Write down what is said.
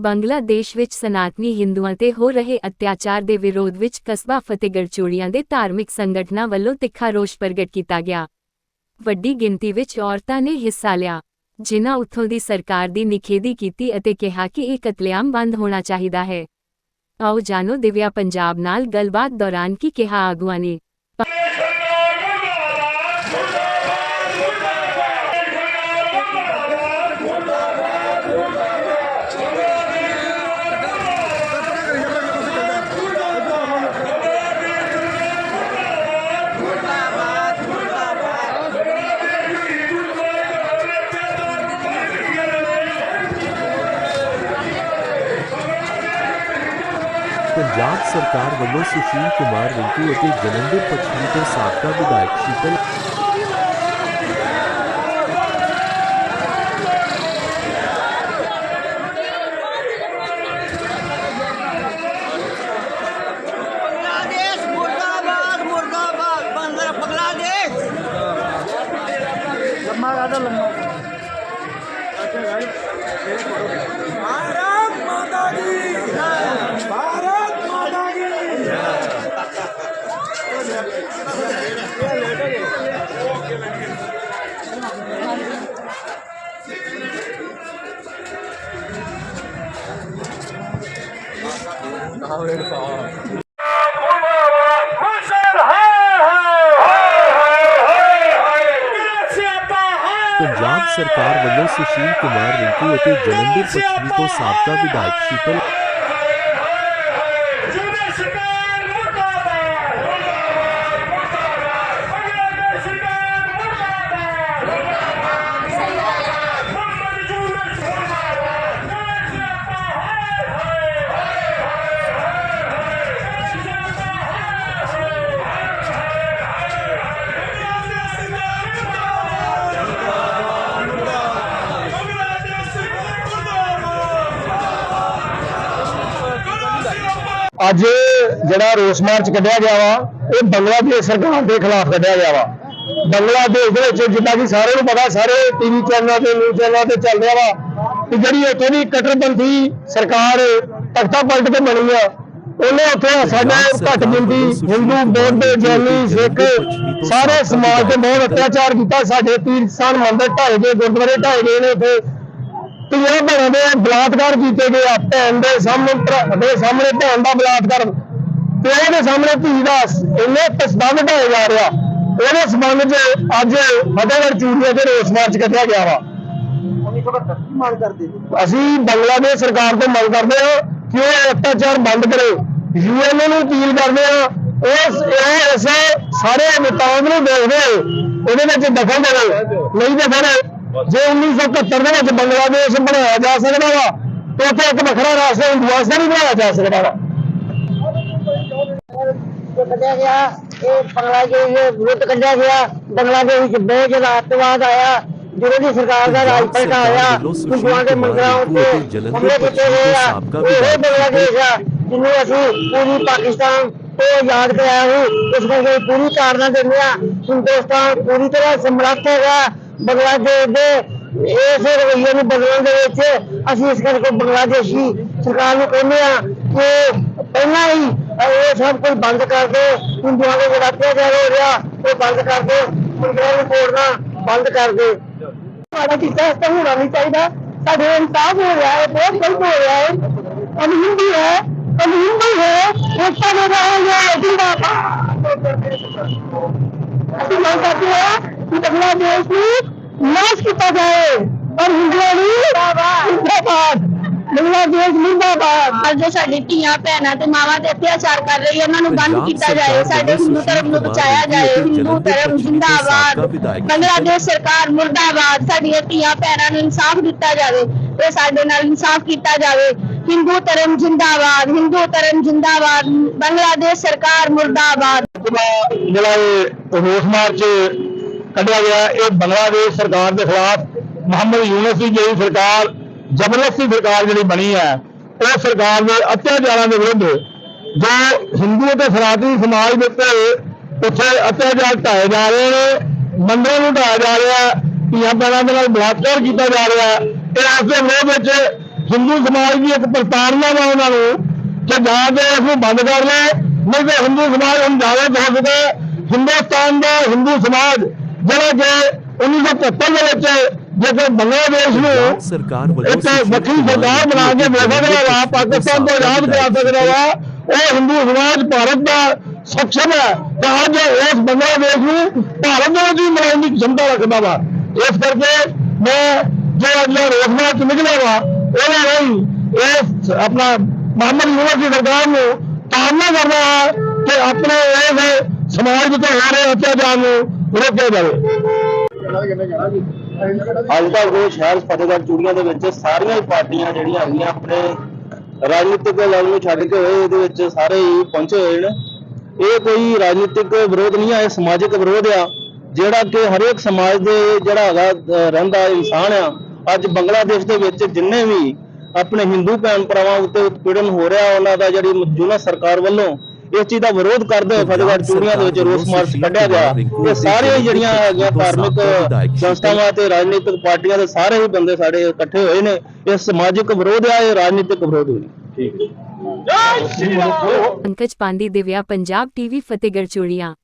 ਬੰਗਲਾਦੇਸ਼ ਵਿੱਚ ਸਨਾਤਨੀ ਹਿੰਦੂਆਂ ਤੇ ਹੋ ਰਹੇ ਅਤਿਆਚਾਰ ਦੇ ਵਿਰੋਧ ਵਿੱਚ ਕਸਬਾ ਫਤਿਹਗੜ੍ਹ ਚੂੜੀਆਂ ਦੇ ਧਾਰਮਿਕ ਸੰਗਠਨਾਂ ਵੱਲੋਂ ਤਿੱਖਾ ਰੋਸ ਪ੍ਰਗਟ ਕੀਤਾ ਗਿਆ। ਵੱਡੀ ਗਿਣਤੀ ਵਿੱਚ ਔਰਤਾਂ ਨੇ ਹਿੱਸਾ ਲਿਆ, ਜਿਨ੍ਹਾਂ ਉੱਥੋਂ ਦੀ ਸਰਕਾਰ ਦੀ ਨਿਖੇਧੀ ਕੀਤੀ ਅਤੇ ਕਿਹਾ ਕਿ ਇਹ ਕਤਲੇਆਮ ਬੰਦ ਹੋਣਾ ਚਾਹੀਦਾ ਹੈ। ਆਓ ਜਾਣੋ ਦਿਵਿਆ ਪੰਜਾਬ ਨਾਲ ਗੱਲਬਾਤ ਦੌਰਾਨ ਕੀ ਕਿਹਾ ਆਗੂਆਂ ਨੇ। ਪੰਜਾਬ ਸਰਕਾਰ ਵੱਲੋਂ ਸੁਸ਼ੀਲ ਕੁਮਾਰ ਰਿੰਕੂ ਅਤੇ ਜਲੰਧਰ ਪੱਛਮੀ ਤੋਂ ਸਾਬਕਾ ਵਿਧਾਇਕ ਸ਼ੀਤਲ ਪੰਜਾਬ ਸਰਕਾਰ ਵੱਲੋਂ ਸੁਸ਼ੀਲ ਕੁਮਾਰ ਰਿੰਕੂ ਅਤੇ ਜਲੰਧਰ ਪੱਛਮੀ ਤੋਂ ਸਾਬਕਾ ਵਿਧਾਇਕ ਸ਼ੀਤਲ ਸਰਕਾਰ ਮੁਰਦਾਬਾਦ ਮੁਰਦਾਬਾਦ ਮੁਰਦਾਬਾਦ ਬੰਗਲਾਦੇਸ਼ ਸਰਕਾਰ ਮੁਰਦਾਬਾਦ ਮੁਰਦਾਬਾਦ ਮੁਹੰਮਦ ਯੂਨਸ ਮੁਰਦਾਬਾਦ ਦੇਸ਼ ਆਪਾ ਹਾਏ ਹਾਏ ਅੱਜ ਜਿਹੜਾ ਰੋਸ ਮਾਰਚ ਕੱਢਿਆ ਗਿਆ ਵਾ ਇਹ ਬੰਗਲਾਦੇਸ਼ ਸਰਕਾਰ ਦੇ ਖਿਲਾਫ ਕੱਢਿਆ ਗਿਆ ਵਾ। ਬੰਗਲਾਦੇਸ਼ ਦੇ ਵਿੱਚ ਜਿੱਦਾਂ ਕਿ ਸਾਰਿਆਂ ਨੂੰ ਪਤਾ ਸਾਰੇ ਟੀਵੀ ਚੈਨਲਾਂ ਤੇ ਨਿਊਜ਼ ਚੈਨਲਾਂ ਤੇ ਚੱਲ ਰਿਹਾ ਵਾ ਕਿ ਜਿਹੜੀ ਉੱਥੇ ਦੀ ਕੱਟੜਪੰਥੀ ਸਰਕਾਰ ਤਖਤਾ ਪਲਟ ਕੇ ਬਣੀ ਆ ਉਹਨੇ ਉੱਥੇ ਸਾਡਾ ਘੱਟ ਗਿਣਤੀ ਹਿੰਦੂ ਬੌਧ ਜੈਨੀ ਸਿੱਖ ਸਾਰੇ ਸਮਾਜ ਤੇ ਬਹੁਤ ਅਤਿਆਚਾਰ ਕੀਤਾ। ਸਾਡੇ ਤੀਰਥ ਸਥਾਨ ਮੰਦਿਰ ਢਾਏ ਗਏ ਗੁਰਦੁਆਰੇ ਢਾਏ ਗਏ ਨੇ ਉੱਥੇ। ਧੀਆਂ ਭੈਣਾਂ ਦੇ ਬਲਾਤਕਾਰ ਕੀਤੇ ਗਏ ਆ ਭੈਣ ਦੇ ਸਾਹਮਣੇ ਭਰਾ ਦੇ ਸਾਹਮਣੇ ਭੈਣ ਦਾ ਬਲਾਤਕਾਰ। ਪਿਓ ਦੇ ਸਾਹਮਣੇ ਧੀ ਦਾ ਇੰਨੇ ਤਸਦੰਦ ਢਾਇਆ ਜਾ ਰਿਹਾ ਉਹਦੇ ਸੰਬੰਧ 'ਚ ਅੱਜ ਫਤਿਹਗੜ੍ਹ ਚੂੜੀਆਂ ਤੇ ਰੋਸ ਮਾਰਚ ਕੱਢਿਆ ਗਿਆ ਵਾ। ਅਸੀਂ ਬੰਗਲਾਦੇਸ਼ ਸਰਕਾਰ ਤੋਂ ਮੰਗ ਕਰਦੇ ਹਾਂ ਕਿ ਉਹ ਅਤਿਆਚਾਰ ਬੰਦ ਕਰੇ। ਯੂਐਨ ਨੂੰ ਅਪੀਲ ਕਰਦੇ ਹਾਂ ਉਸ ਇਹ ਸਾਰੇ ਨਿਤਾਬ ਨੂੰ ਦੇਖਦੇ ਉਹਦੇ ਵਿੱਚ ਦਖਲ ਦੇਵੇ ਨਹੀਂ ਤੇ ਫਿਰ ਜੇ 1971 ਦੇ ਵਿੱਚ ਬੰਗਲਾਦੇਸ਼ ਬਣਾਇਆ ਜਾ ਸਕਦਾ ਵਾ ਤੇ ਉੱਥੇ ਇੱਕ ਵੱਖਰਾ ਰਾਸ਼ਟਰ ਹਿੰਦੁਸਤਾਨ ਨਹੀਂ ਬਣਾਇਆ ਜਾ ਸਕਦਾ ਵਾ। ਕੱਢਿਆ ਗਿਆ ਇਹ ਬੰਗਲਾਦੇਸ਼ ਦੇ ਵਿਰੁੱਧ ਕੱਢਿਆ ਗਿਆ। ਬੰਗਲਾਦੇਸ਼ ਵਿੱਚ ਬਹੁਤ ਜ਼ਿਆਦਾ ਅੱਤਵਾਦ ਆਇਆ। ਜਦੋਂ ਦੀ ਸਰਕਾਰ ਦਾ ਰਾਜ ਪਲਟਾ ਆਇਆ ਹਿੰਦੂਆਂ ਦੇ ਮੰਦਰਾਂ ਉੱਤੇ ਹਮਲੇ ਕੀਤੇ ਗਏ ਆ। ਇਹ ਬੰਗਲਾਦੇਸ਼ ਆ ਜਿਹਨੂੰ ਅਸੀਂ ਪੂਰੀ ਪਾਕਿਸਤਾਨ ਤੋਂ ਆਜ਼ਾਦ ਕਰਾਇਆ ਸੀ। ਇਸ ਕਰਕੇ ਪੂਰੀ ਕਾਰਨਾ ਦਿੰਦੇ ਆ। ਹਿੰਦੁਸਤਾਨ ਪੂਰੀ ਤਰ੍ਹਾਂ ਸਮਰੱਥ ਹੈਗਾ। ਬੰਗਲਾਦੇਸ਼ ਦੇ ਇਸ ਰਵੱਈਏ ਨੂੰ ਬਦਲਣ ਦੇ ਵਿੱਚ ਅਸੀਂ ਇਸ ਕਰਕੇ ਬੰਗਲਾਦੇਸ਼ੀ ਸਰਕਾਰ ਨੂੰ ਕਹਿੰਦੇ ਆ ਕਿ ਪਹਿਲਾਂ ਹੀ ਇਹ ਸਭ ਕੁਝ ਬੰਦ ਕਰ ਦਿਓ ਹਿੰਦੂਆਂ ਦੇ ਜਿਹੜਾ ਅਤਿਆਚਾਰ ਹੋ ਰਿਹਾ ਉਹ ਬੰਦ ਕਰ ਦਿਓ ਮੰਦਰਾਂ ਨੂੰ ਤੋੜਨਾ ਬੰਦ ਕਰ ਦਿਓ ਸਾਡਾ ਕੀਤਾ ਇਸ ਤਰ੍ਹਾਂ ਹੋਣਾ ਨਹੀਂ ਚਾਹੀਦਾ ਸਾਡੇ ਇਨਸਾਫ ਹੋ ਰਿਹਾ ਹੈ ਬਹੁਤ ਗਲਤ ਹੋ ਰਿਹਾ ਹੈ हम हिंदू है हम हिंदू है एकता में रहेंगे जिंदाबाद ਅਸੀਂ ਮੰਗ ਕਰਦੇ ਹਾਂ ਕਿ ਬੰਗਲਾਦੇਸ਼ ਨੂੰ ਨਾਸ਼ ਕੀਤਾ ਜਾਏ। ਔਰ ਹਿੰਦੂਆਂ ਨੂੰ ਜਿੰਦਾਬਾਦ। ਬੰਗਲਾਦੇਸ਼ ਜਿੰਦਾਬਾਦ। ਅੱਜ ਸਾਡੀ ਧੀਆਂ ਭੈਣਾਂ ਤੇ ਮਾਵਾਂ ਤੇ ਅਤਿਆਚਾਰ ਕਰ ਰਹੀ ਹੈ ਉਹਨਾਂ ਨੂੰ ਬੰਦ ਕੀਤਾ ਜਾਏ ਸਾਡੇ ਹਿੰਦੂ ਧਰਮ ਨੂੰ ਬਚਾਇਆ ਜਾਏ ਹਿੰਦੂ ਧਰਮ ਜਿੰਦਾਬਾਦ। ਬੰਗਲਾਦੇਸ਼ ਸਰਕਾਰ ਮੁਰਦਾਬਾਦ। ਸਾਡੀਆਂ ਧੀਆਂ ਭੈਣਾਂ ਨੂੰ ਇਨਸਾਫ ਦਿੱਤਾ ਜਾਵੇ ਤੇ ਸਾਡੇ ਨਾਲ ਇਨਸਾਫ ਕੀਤਾ ਜਾਵੇ। ਹਿੰਦੂ ਧਰਮ ਜਿੰਦਾਬਾਦ ਹਿੰਦੂ ਧਰਮ ਜਿੰਦਾਬਾਦ। ਬੰਗਲਾਦੇਸ਼ ਸਰਕਾਰ ਮੁਰਦਾਬਾਦ। ਜਿਹੜਾ ਇਹ ਰੋਸ ਮਾਰਚ ਕੱਢਿਆ ਗਿਆ ਇਹ ਬੰਗਲਾਦੇਸ਼ ਸਰਕਾਰ ਦੇ ਖਿਲਾਫ ਮੁਹੰਮਦ ਯੂਨਸ ਦੀ ਜਿਹੜੀ ਸਰਕਾਰ, ਜ਼ਬਰਦਸਤੀ ਸਰਕਾਰ ਜਿਹੜੀ ਬਣੀ ਹੈ, ਉਹ ਸਰਕਾਰ ਦੇ ਅਤਿਆਚਾਰਾਂ ਦੇ ਵਿਰੁੱਧ ਜੋ ਹਿੰਦੂ ਅਤੇ ਸਨਾਤਨੀ ਸਮਾਜ ਦੇ ਉੱਤੇ ਉੱਥੇ ਅਤਿਆਚਾਰ ਢਾਏ ਜਾ ਰਹੇ ਨੇ, ਮੰਦਰਾਂ ਨੂੰ ਢਾਇਆ ਜਾ ਰਿਹਾ ਧੀਆਂ ਭੈਣਾਂ ਦੇ ਨਾਲ ਬਲਾਤਕਾਰ ਕੀਤਾ ਜਾ ਰਿਹਾ ਤੇ ਇਹ ਇਸ ਦੇ ਵਿਰੋਧ ਵਿੱਚ ਹਿੰਦੂ ਸਮਾਜ ਦੀ ਇੱਕ ਪ੍ਰਤਾੜਨਾ ਵਾ ਉਹਨਾਂ ਨੂੰ ਕਿ ਜਾਂ ਤੇ ਇਸਨੂੰ ਬੰਦ ਕਰ ਲੈ ਨਹੀਂ ਤੇ ਹਿੰਦੂ ਸਮਾਜ ਹੁਣ ਜ਼ਿਆਦਾ ਹੋ ਚੁੱਕਾ ਹਿੰਦੁਸਤਾਨ ਦਾ ਹਿੰਦੂ ਸਮਾਜ ਜਿਹੜਾ ਕਿ 1973 ਦੇ ਵਿੱਚ ਜਦੋਂ ਬੰਗਲਾਦੇਸ਼ ਨੂੰ ਇੱਕ ਵੱਖਰੀ ਸਰਕਾਰ ਬਣਾ ਕੇ ਵੇਖਿਆ ਗਿਆ ਵਾ ਪਾਕਿਸਤਾਨ ਤੋਂ ਆਜ਼ਾਦ ਕਰਾ ਸਕਦਾ ਵਾ ਉਹ ਹਿੰਦੂ ਸਮਾਜ ਭਾਰਤ ਦਾ ਸਖਸ਼ਮ ਹੈ। ਤਾਂ ਅੱਜ ਉਸ ਬੰਗਲਾਦੇਸ਼ ਨੂੰ ਭਾਰਤ ਨਾਲ ਵੀ ਮਿਲਾਉਣ ਦੀ ਸਮਤਾ ਰੱਖਦਾ ਵਾ। ਇਸ ਕਰਕੇ ਮੈਂ ਜੋ ਅੱਜ ਰੋਜ਼ਗਾਰ ਚ ਨਿਕਲਿਆ ਵਾ ਉਹਦੇ ਲਈ ਇਸ ਆਪਣਾ ਮੁਹੰਮਦ ਯੂਨਸ ਦੀ ਸਰਕਾਰ ਨੂੰ ਤਾਨਾ ਕਰਨਾ ਹੈ ਕਿ ਆਪਣੇ ਇਹ ਸਮਾਜ ਵਿੱਚ ਹੋ ਰਹੇ ਅਤਿਆਚਾਰ ਨੂੰ ਰੋਕਿਆ ਜਾਵੇ? ਅੱਜ ਦਾ ਜੋ ਸ਼ਹਿਰ ਫਤਿਹਗੜ੍ਹ ਚੂੜੀਆਂ ਦੇ ਵਿੱਚ ਸਾਰੀਆਂ ਹੀ ਪਾਰਟੀਆਂ ਜਿਹੜੀਆਂ ਹੈਗੀਆਂ ਆਪਣੇ ਰਾਜਨੀਤਿਕ ਲੈਵਲ ਨੂੰ ਛੱਡ ਕੇ ਹੋਏ, ਇਹਦੇ ਵਿੱਚ ਸਾਰੇ ਹੀ ਪਹੁੰਚੇ ਹੋਏ ਨੇ। ਇਹ ਕੋਈ ਰਾਜਨੀਤਿਕ ਵਿਰੋਧ ਨਹੀਂ ਆ, ਇਹ ਸਮਾਜਿਕ ਵਿਰੋਧ ਆ, ਜਿਹੜਾ ਕਿ ਹਰੇਕ ਸਮਾਜ ਦੇ ਜਿਹੜਾ ਹੈਗਾ ਰਹਿੰਦਾ ਇਨਸਾਨ ਆ। ਅੱਜ ਬੰਗਲਾਦੇਸ਼ ਦੇ ਵਿੱਚ ਜਿੰਨੇ ਵੀ ਆਪਣੇ ਹਿੰਦੂ ਭੈਣ ਭਰਾਵਾਂ ਉੱਤੇ ਉਤਪੀੜਨ ਹੋ ਰਿਹਾ, ਉਹਨਾਂ ਦਾ ਜਿਹੜੀ ਮੌਜੂਦਾ ਸਰਕਾਰ ਵੱਲੋਂ ਇਸ ਚੀਜ਼ ਦਾ ਵਿਰੋਧ ਕਰਦੇ ਹੋਏ ਫਤਿਹਗੜ੍ਹ ਚੂੜੀਆਂ ਦੇ ਵਿੱਚ ਰੋਸ ਮਾਰਚ ਕੱਢਿਆ ਗਿਆ। ਇਹ ਸਾਰੀਆਂ ਹੀ ਜਿਹੜੀਆਂ ਹੈਗੀਆਂ ਧਾਰਮਿਕ ਸੰਸਥਾਵਾਂ ਤੇ ਰਾਜਨੀਤਿਕ ਪਾਰਟੀਆਂ ਦੇ ਸਾਰੇ ਹੀ ਬੰਦੇ ਸਾਡੇ ਇਕੱਠੇ ਹੋਏ ਨੇ। ਇਹ ਸਮਾਜਿਕ ਵਿਰੋਧ ਆ ਇਹ ਰਾਜਨੀਤਿਕ ਵਿਰੋਧ ਨਹੀਂ। ਜੈ ਸ਼੍ਰੀ ਰਾਮ। ਪੰਕਜ ਪਾਂਡੀ ਦਿਵਿਆ ਪੰਜਾਬ ਟੀਵੀ ਫਤਿਹਗੜ੍ਹ ਚੂੜੀਆਂ।